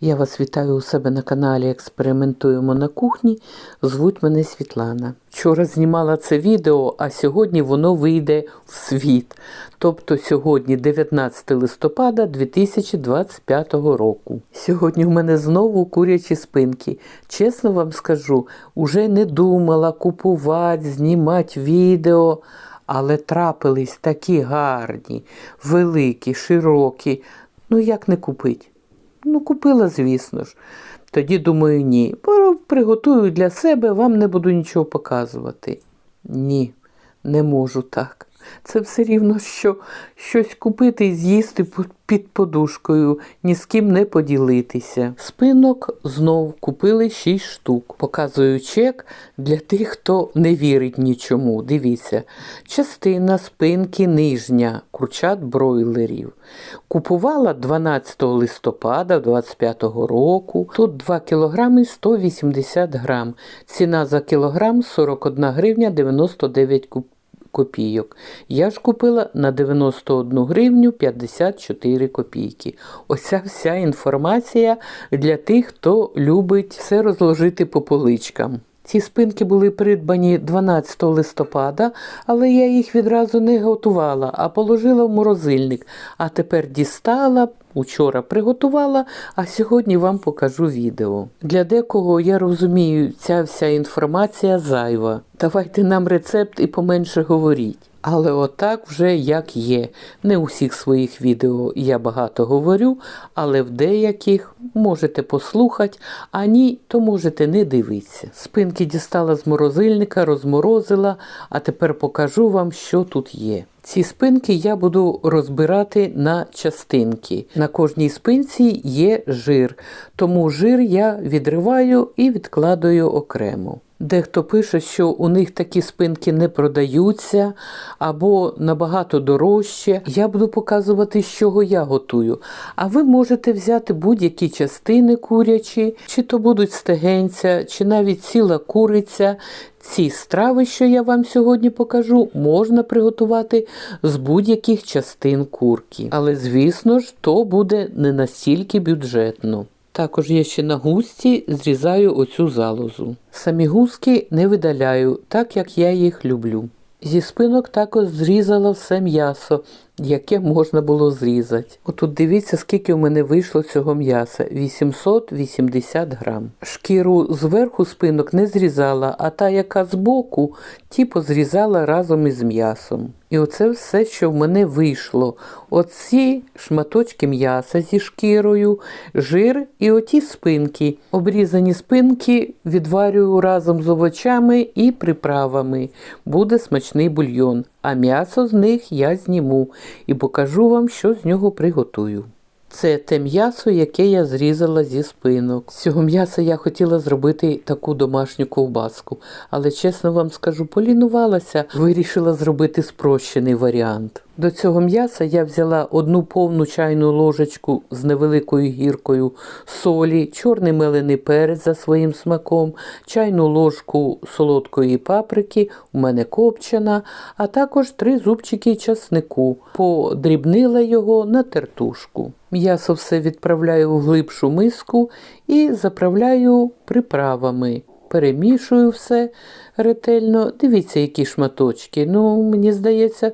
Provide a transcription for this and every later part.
Я вас вітаю у себе на каналі Експериментуємо на кухні. Звуть мене Світлана. Вчора знімала це відео, а сьогодні воно вийде в світ. Тобто сьогодні 19 листопада 2025 року. Сьогодні в мене знову курячі спинки. Чесно вам скажу, уже не думала купувати, знімати відео. Але трапились такі гарні, великі, широкі. Ну як не купить? Ну, купила, звісно ж. Тоді думаю, ні. Приготую для себе, вам не буду нічого показувати. Ні, не можу так. Це все рівно, що щось купити і з'їсти під подушкою, ні з ким не поділитися. Спинок знов купили 6 штук. Показую чек для тих, хто не вірить нічому. Дивіться, частина спинки нижня, курчат бройлерів. Купувала 12 листопада 25 року. Тут 2 кг 180 грам. Ціна за кілограм 41 гривня 99 куп копійок. Я ж купила на 91 гривню 54 копійки. Оця вся інформація для тих, хто любить все розложити по поличкам. Ці спинки були придбані 12 листопада, але я їх відразу не готувала, а положила в морозильник. А тепер дістала, учора приготувала, а сьогодні вам покажу відео. Для декого, я розумію, ця вся інформація зайва. Давайте нам рецепт і поменше говоріть. Але отак вже як є. Не у всіх своїх відео я багато говорю, але в деяких можете послухати, а ні, то можете не дивитися. Спинки дістала з морозильника, розморозила, а тепер покажу вам, що тут є. Ці спинки я буду розбирати на частинки. На кожній спинці є жир, тому жир я відриваю і відкладаю окремо. Дехто пише, що у них такі спинки не продаються або набагато дорожче. Я буду показувати, з чого я готую. А ви можете взяти будь-які частини курячі, чи то будуть стегенця, чи навіть ціла куриця. Ці страви, що я вам сьогодні покажу, можна приготувати з будь-яких частин курки. Але, звісно ж, то буде не настільки бюджетно. Також я ще на густі зрізаю оцю залозу. Самі гуски не видаляю, так як я їх люблю. Зі спинок також зрізала все м'ясо, яке можна було зрізати. Отут дивіться, скільки в мене вийшло цього м'яса 880 грам. Шкіру зверху спинок не зрізала, а та, яка збоку, ті позрізала разом із м'ясом. І оце все, що в мене вийшло. Оці шматочки м'яса зі шкірою, жир і оті спинки. Обрізані спинки відварюю разом з овочами і приправами. Буде смачний бульйон, а м'ясо з них я зніму і покажу вам, що з нього приготую. Це те м'ясо, яке я зрізала зі спинок. З цього м'яса я хотіла зробити таку домашню ковбаску, але чесно вам скажу, полінувалася, вирішила зробити спрощений варіант. До цього м'яса я взяла одну повну чайну ложечку з невеликою гіркою солі, чорний мелений перець за своїм смаком, чайну ложку солодкої паприки, у мене копчена, а також три зубчики часнику. Подрібнила його на тертушку. М'ясо все відправляю в глибшу миску і заправляю приправами. Перемішую все ретельно. Дивіться, які шматочки. Ну, мені здається,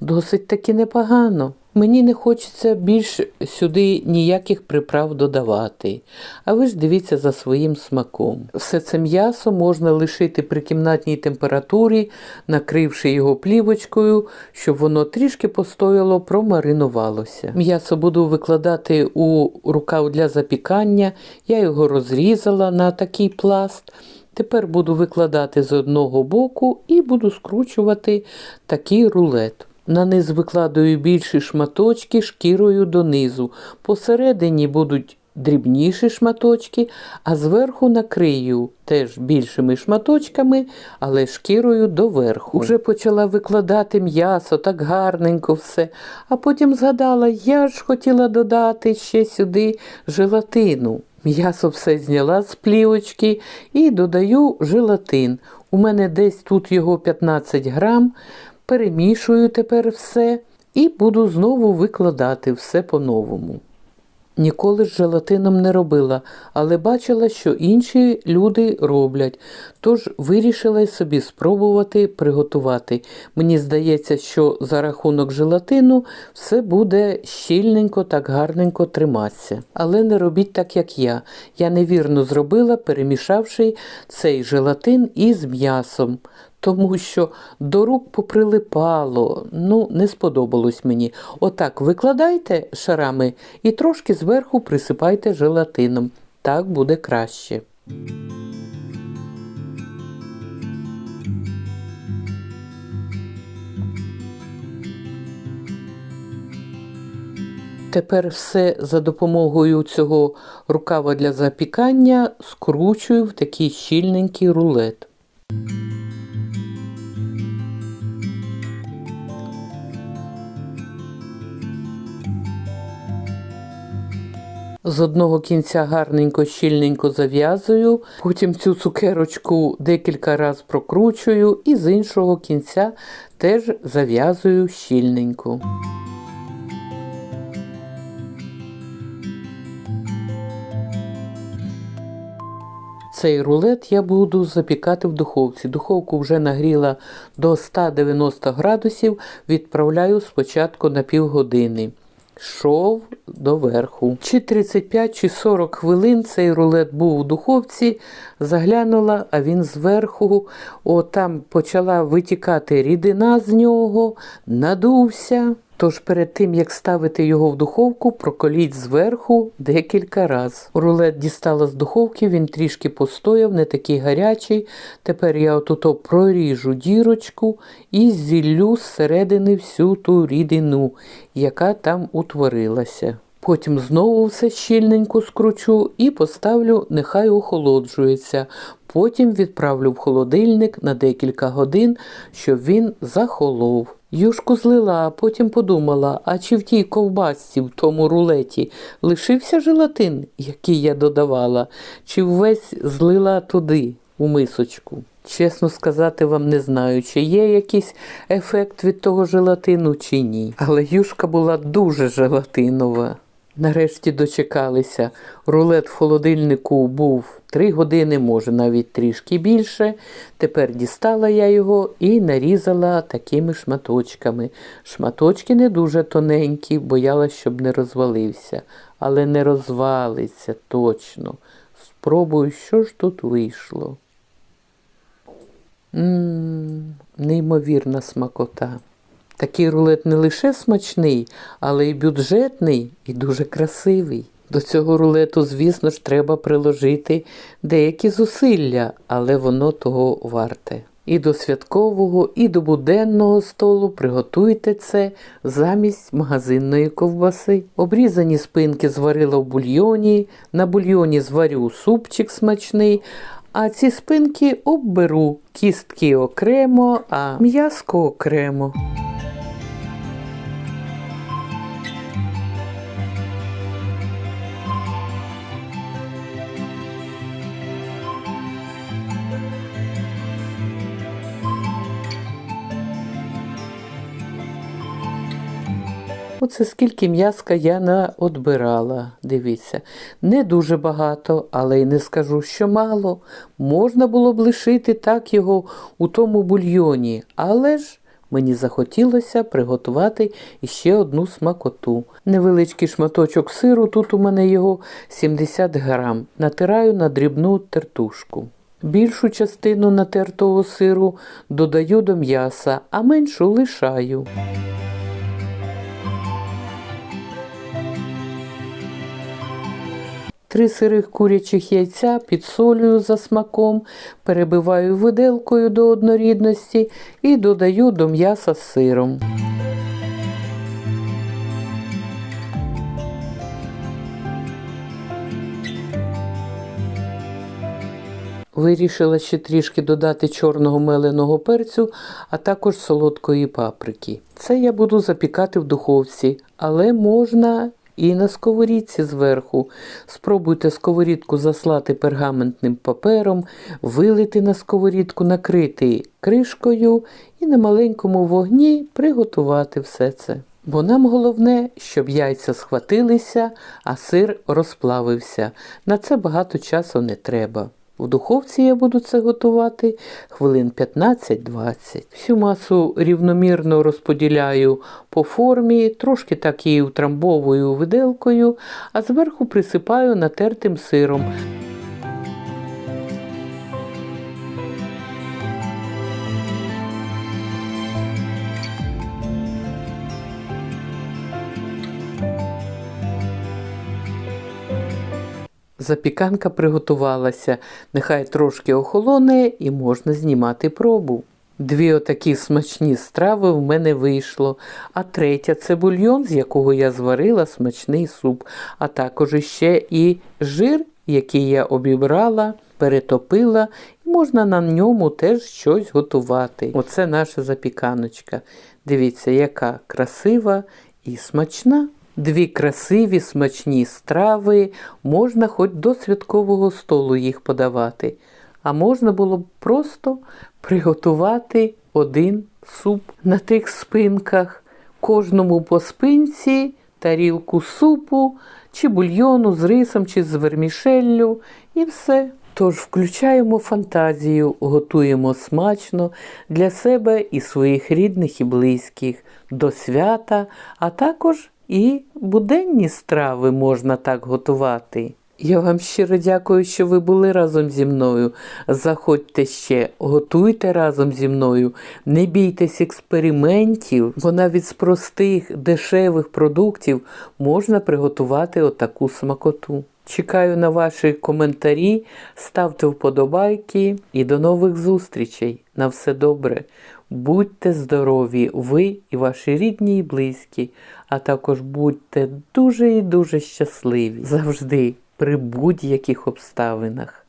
досить таки непогано. Мені не хочеться більш сюди ніяких приправ додавати. А ви ж дивіться за своїм смаком. Все це м'ясо можна лишити при кімнатній температурі, накривши його плівочкою, щоб воно трішки постояло, промаринувалося. М'ясо буду викладати у рукав для запікання. Я його розрізала на такий пласт. Тепер буду викладати з одного боку і буду скручувати такий рулет. На низ викладаю більші шматочки шкірою донизу. Посередині будуть дрібніші шматочки, а зверху накрию теж більшими шматочками, але шкірою доверху. Уже почала викладати м'ясо, так гарненько все. А потім згадала, я ж хотіла додати ще сюди желатину. М'ясо все зняла з плівочки і додаю желатин. У мене десь тут його 15 грам. Перемішую тепер все і буду знову викладати все по-новому. Ніколи з желатином не робила, але бачила, що інші люди роблять. Тож вирішила собі спробувати приготувати. Мені здається, що за рахунок желатину все буде щільненько, так гарненько триматися. Але не робіть так, як я. Я невірно зробила, перемішавши цей желатин із м'ясом тому що до рук поприлипало, ну, не сподобалось мені. Отак викладайте шарами і трошки зверху присипайте желатином. Так буде краще. Тепер все за допомогою цього рукава для запікання скручую в такий щільненький рулет. З одного кінця гарненько щільненько зав'язую, потім цю цукерочку декілька разів прокручую і з іншого кінця теж зав'язую щільненько. Цей рулет я буду запікати в духовці. Духовку вже нагріла до 190 градусів, відправляю спочатку на півгодини. Шов доверху. Чи 35 чи 40 хвилин цей рулет був у духовці, заглянула, а він зверху, о, там почала витікати рідина з нього, надувся. Тож перед тим, як ставити його в духовку, проколіть зверху декілька разів. Рулет дістала з духовки, він трішки постояв, не такий гарячий. Тепер я отут проріжу дірочку і зіллю зсередини всю ту рідину, яка там утворилася. Потім знову все щільненько скручу і поставлю, нехай охолоджується. Потім відправлю в холодильник на декілька годин, щоб він захолов. Юшку злила, а потім подумала, а чи в тій ковбасці, в тому рулеті, лишився желатин, який я додавала, чи весь злила туди, у мисочку. Чесно сказати, вам не знаю, чи є якийсь ефект від того желатину, чи ні. Але юшка була дуже желатинова. Нарешті дочекалися. Рулет в холодильнику був 3 години, може навіть трішки більше. Тепер дістала я його і нарізала такими шматочками. Шматочки не дуже тоненькі, боялась, щоб не розвалився. Але не розвалиться точно. Спробую, що ж тут вийшло. Ммм, неймовірна смакота. Такий рулет не лише смачний, але й бюджетний і дуже красивий. До цього рулету, звісно ж, треба приложити деякі зусилля, але воно того варте. І до святкового, і до буденного столу приготуйте це замість магазинної ковбаси. Обрізані спинки зварила в бульйоні, на бульйоні зварю супчик смачний, а ці спинки обберу кістки окремо, а м'яско окремо. Оце скільки м'яска я наотбирала. Дивіться, не дуже багато, але й не скажу, що мало. Можна було б лишити так його у тому бульйоні, але ж. Мені захотілося приготувати іще одну смакоту. Невеличкий шматочок сиру, тут у мене його 70 грам. Натираю на дрібну тертушку. Більшу частину натертого сиру додаю до м'яса, а меншу лишаю. Три сирих курячих яйця підсолюю за смаком, перебиваю виделкою до однорідності і додаю до м'яса з сиром. Вирішила ще трішки додати чорного меленого перцю, а також солодкої паприки. Це я буду запікати в духовці, але можна і на сковорідці зверху. Спробуйте сковорідку заслати пергаментним папером, вилити на сковорідку, накрити кришкою і на маленькому вогні приготувати все це. Бо нам головне, щоб яйця схватилися, а сир розплавився. На це багато часу не треба. У духовці я буду це готувати хвилин 15-20. Всю масу рівномірно розподіляю по формі, трошки так її утрамбовую виделкою, а зверху присипаю натертим сиром. Запіканка приготувалася, нехай трошки охолоне і можна знімати пробу. Дві отакі смачні страви в мене вийшло, а третя це бульйон, з якого я зварила смачний суп, а також іще і жир, який я обібрала, перетопила, і можна на ньому теж щось готувати. Оце наша запіканочка. Дивіться, яка красива і смачна. Дві красиві смачні страви, можна хоч до святкового столу їх подавати. А можна було б просто приготувати один суп на тих спинках, кожному по спинці, тарілку супу, чи бульйону з рисом, чи з вермішеллю, і все. Тож включаємо фантазію, готуємо смачно для себе і своїх рідних і близьких до свята, а також і буденні страви можна так готувати. Я вам щиро дякую, що ви були разом зі мною. Заходьте ще, готуйте разом зі мною, не бійтесь експериментів, бо навіть з простих дешевих продуктів можна приготувати отаку смакоту. Чекаю на ваші коментарі, ставте вподобайки і до нових зустрічей. На все добре. Будьте здорові, ви і ваші рідні і близькі, а також будьте дуже і дуже щасливі завжди при будь-яких обставинах.